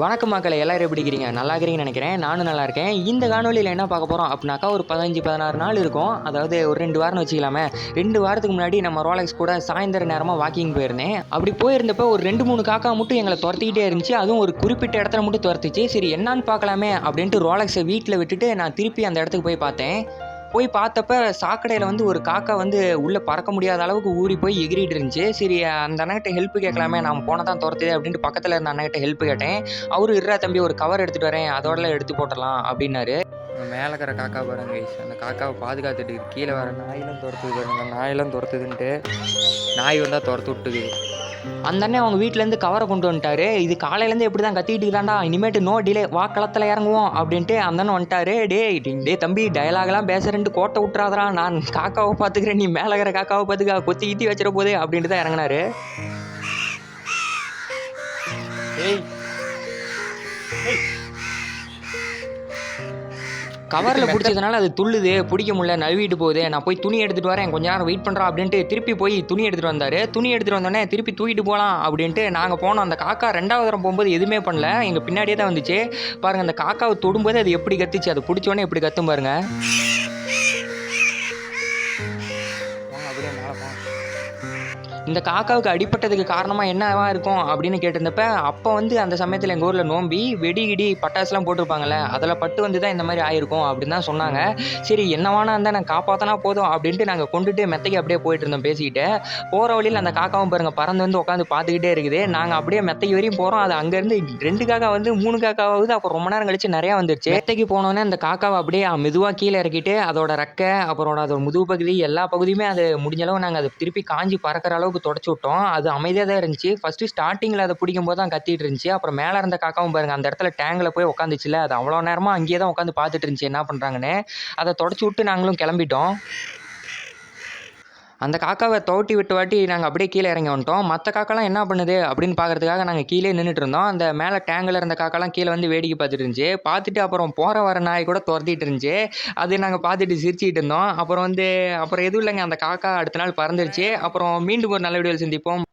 வணக்கம் மக்களை எல்லாரும் எப்படி இருக்கிறீங்க நல்லா இருக்கிறீங்கன்னு நினைக்கிறேன். நானும் நல்லா இருக்கேன். இந்த காணொலியில் என்ன பார்க்க போகிறோம் அப்படின்னாக்கா ஒரு பதினஞ்சு பதினாறு நாள் இருக்கும். அதாவது ஒரு ரெண்டு வாரம்னு வச்சுக்கலாமே. ரெண்டு வாரத்துக்கு முன்னாடி நம்ம ரோலக்ஸ் கூட சாயந்தர நேரமாக வாக்கிங் போயிருந்தேன். அப்படி போயிருந்தப்போ ஒரு ரெண்டு மூணு காக்கா மட்டும் எங்களை துரத்திக்கிட்டே இருந்துச்சு. அதுவும் ஒரு குறிப்பிட்ட இடத்துல மட்டும் துரத்துச்சு. சரி என்னான்னு பார்க்கலாமே அப்படின்ட்டு ரோலக்ஸை வீட்டில் விட்டுட்டு நான் திருப்பி அந்த இடத்துக்கு போய் பார்த்தேன். போய் பார்த்தப்ப சாக்கடையில் வந்து ஒரு காக்கா வந்து உள்ளே பறக்க முடியாத அளவுக்கு ஊறி போய் எகிரிட்டு இருந்துச்சு. சரி அந்த அண்ணகிட்ட ஹெல்ப் கேட்கலாமே நான் போனதான் துரத்துது அப்படின்ட்டு பக்கத்தில் இருந்த அண்ணகிட்ட ஹெல்ப் கேட்டேன். அவரு இருறா தம்பி ஒரு கவர் எடுத்துகிட்டு வரேன். அதோடலாம் எடுத்து போட்டலாம் அப்படின்னாரு. மேலே இருக்கிற காக்கா பாருங்க. அந்த காக்காவை பாதுகாத்துட்டு. கீழே வர நாயெல்லாம் துரத்துது பாருங்க நாயெல்லாம் துரத்துதுன்ட்டு நாய் வந்தால் துரத்து விட்டுது அந்த அண்ணன் அவங்க வீட்டிலேருந்து கவரை கொண்டு வந்துட்டாரு இது காலையிலேருந்து எப்படி தான் கத்திக்கிட்டு இருக்காண்டா இனிமேட்டு நோ டிலே வா களத்தில் இறங்குவோம் அப்படின்ட்டு அந்த அண்ணன் வந்துட்டாரு டேய் டே தம்பி டயலாக்லாம் பேசுறேன்ட்டு கோட்டை விட்றாதடா நான் காக்காவை பார்த்துக்கிறேன் நீ மேலே இருக்கிற காக்காவை பார்த்துக்கா கொத்தி கித்தி வச்சிட போதே அப்படின்ட்டு தான் இறங்கினாரு ஏய் கவரில் பிடிச்சதுனால அது துள்ளுது பிடிக்க முடியல நழுவிட்டு போகுது. நான் போய் துணி எடுத்துகிட்டு வரேன் கொஞ்ச நேரம் வெயிட் பண்ணுறா அப்படின்ட்டு திருப்பி போய் துணி எடுத்துகிட்டு வந்தார். துணி எடுத்துகிட்டு வந்தோடனே திருப்பி தூக்கிட்டு போகலாம் அப்படின்ட்டு நாங்கள் போனோம். அந்த காக்கா ரெண்டாவது தரம் போகும்போது எதுவுமே பண்ணல. எங்கள் பின்னாடியே தான் வந்துச்சு. பாருங்கள் அந்த காக்காவை தொடும்போது அது எப்படி கத்துச்சு? அதை பிடிச்சோடனே எப்படி கத்தும் பாருங்க. அப்படியே மேலே போங்க இந்த காக்காவுக்கு அடிப்பட்டதுக்கு காரணமாக என்னவா இருக்கும் அப்படின்னு கேட்டிருந்தப்ப அப்போ வந்து அந்த சமயத்தில் எங்கள் ஊரில் நோம்பி வெடி இடி பட்டாசுலாம் போட்டிருப்பாங்கல்ல அதில் பட்டு வந்து தான் இந்த மாதிரி ஆயிருக்கும் அப்படின்னு தான் சொன்னாங்க. சரி என்னவானா இருந்தால் நான் காப்பாற்றினா போதும் அப்படின்ட்டு நாங்கள் கொண்டுட்டு மெத்தைக்கு அப்படியே போயிட்டு இருந்தோம் பேசிக்கிட்டு. போகிற வழியில் அந்த காக்காவும் பாருங்கள் பறந்து வந்து உட்காந்து பார்த்துக்கிட்டே இருக்குது. நாங்கள் அப்படியே மெத்தைக்கு வரையும் போகிறோம் அது அங்கேருந்து ரெண்டு காக்கா வந்து மூணு காக்காவது அப்புறம் ரொம்ப நேரம் கழிச்சு நிறையா வந்துருச்சு. மெத்தைக்கு போனோன்னே அந்த காக்காவை அப்படியே மெதுவாக கீழே இறக்கிட்டு அதோட ரெக்கை அப்புறம் அதோட முதுகு பகுதி எல்லா பகுதியுமே அது முடிஞ்ச அளவு நாங்கள் அதை திருப்பி காஞ்சி பறக்கிற அளவுக்கு தொடச்சி விட்டோம். அது அமைதியாக தான் இருந்துச்சு. ஃபஸ்ட்டு ஸ்டார்டிங்கில் அதை பிடிக்கும் போது தான் கத்திட்டு இருந்துச்சு. அப்புறம் மேலே இருந்த காக்காவும் பாருங்க அந்த இடத்துல டேங்கில் போய் உட்காந்துச்சுல அது அவ்வளோ நேரமாக அங்கேயே தான் உட்காந்து பார்த்துட்டு இருந்துச்சு. என்ன பண்ணுறாங்கன்னு அதை தொடச்சி விட்டு நாங்களும் கிளம்பிட்டோம். அந்த காக்காவை தோட்டி விட்டு வாட்டி நாங்கள் அப்படியே கீழே இறங்கி வந்துட்டோம். மற்ற காக்காலாம் என்ன பண்ணுது அப்படின்னு பார்க்கறதுக்காக நாங்கள் கீழே நின்றுட்டு இருந்தோம். அந்த மேலே டேங்கில் இருந்த காக்காலாம் கீழே வந்து வேடிக்கை பார்த்துட்டு இருந்துச்சு. பார்த்துட்டு அப்புறம் போகிற வர நாய் கூட துரத்திட்டு இருந்துச்சு. அது நாங்கள் பார்த்துட்டு சிரிச்சிக்கிட்டு இருந்தோம். அப்புறம் வந்து அப்புறம் எதுவும் இல்லைங்க. அந்த காக்கா அடுத்த நாள் பறந்துருச்சு. அப்புறம் மீண்டும் ஒரு நல்ல வீடியோவில் சந்திப்போம்.